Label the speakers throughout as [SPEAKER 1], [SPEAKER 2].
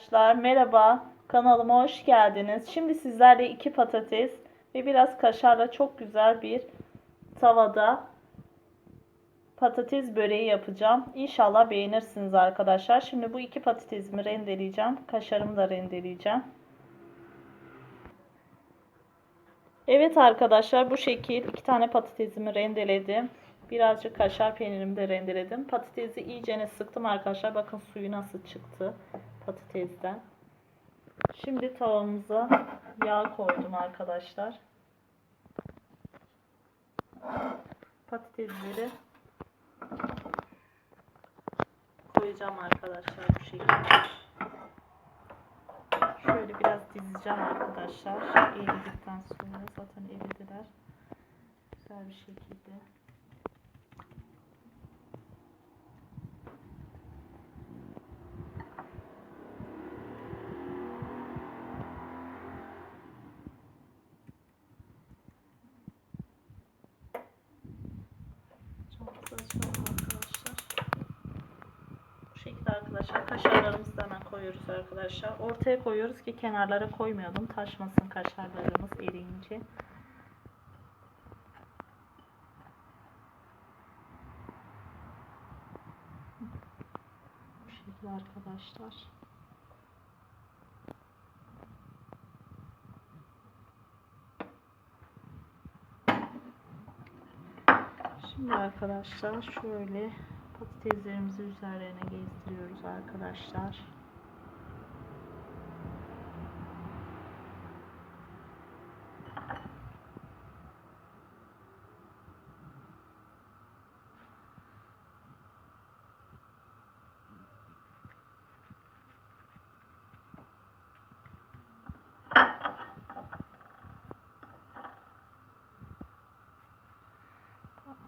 [SPEAKER 1] Arkadaşlar merhaba kanalıma hoş geldiniz. Şimdi sizlerle iki patates ve biraz kaşarla çok güzel bir tavada patates böreği yapacağım. İnşallah beğenirsiniz arkadaşlar. Şimdi bu iki patatesimi rendeleyeceğim. Kaşarımı da rendeleyeceğim. Evet arkadaşlar bu şekil iki tane patatesimi rendeledim. Birazcık kaşar peynirimi de rendeledim. Patatesi iyicene sıktım arkadaşlar. Bakın suyu nasıl çıktı patatesten. Şimdi tavamıza yağ koydum arkadaşlar. Patatesleri koyacağım arkadaşlar bu şekilde. Şöyle biraz dizeceğim arkadaşlar. Eridikten sonra zaten eridiler. Güzel bir şekilde. Çok güzel açalım arkadaşlar. Bu şekilde arkadaşlar kaşarlarımızı da hemen koyuyoruz arkadaşlar. Ortaya koyuyoruz ki kenarlara koymayalım. Taşmasın kaşarlarımız eriyince. Bu şekilde arkadaşlar. Şimdi arkadaşlar şöyle patateslerimizi üzerlerine gezdiriyoruz arkadaşlar.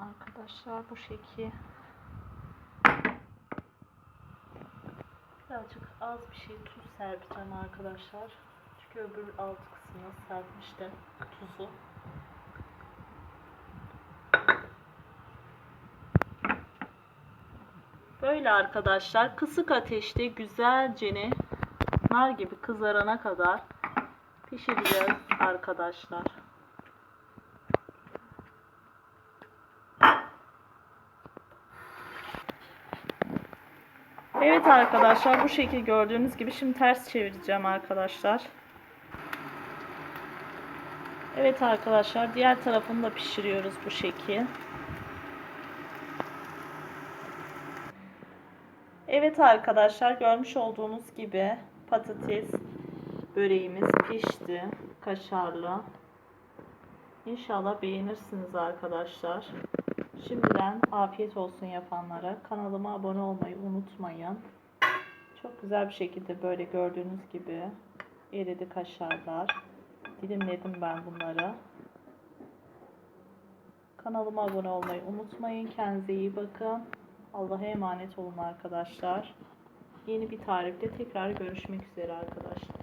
[SPEAKER 1] Arkadaşlar bu şekil birazcık az bir şey tuz serpeceğim arkadaşlar. Çünkü öbür alt kısmına serpmiştim tuzu. Böyle arkadaşlar kısık ateşte güzelce nar gibi kızarana kadar pişireceğiz arkadaşlar. Evet arkadaşlar bu şekil gördüğünüz gibi şimdi ters çevireceğim arkadaşlar. Evet arkadaşlar diğer tarafını da pişiriyoruz bu şekil. Evet arkadaşlar görmüş olduğunuz gibi patates böreğimiz pişti kaşarlı. İnşallah beğenirsiniz arkadaşlar. Şimdiden afiyet olsun yapanlara. Kanalıma abone olmayı unutmayın. Çok güzel bir şekilde böyle gördüğünüz gibi eridi kaşarlar. Dilimledim ben bunları. Kanalıma abone olmayı unutmayın. Kendinize iyi bakın. Allah'a emanet olun arkadaşlar. Yeni bir tarifte tekrar görüşmek üzere arkadaşlar.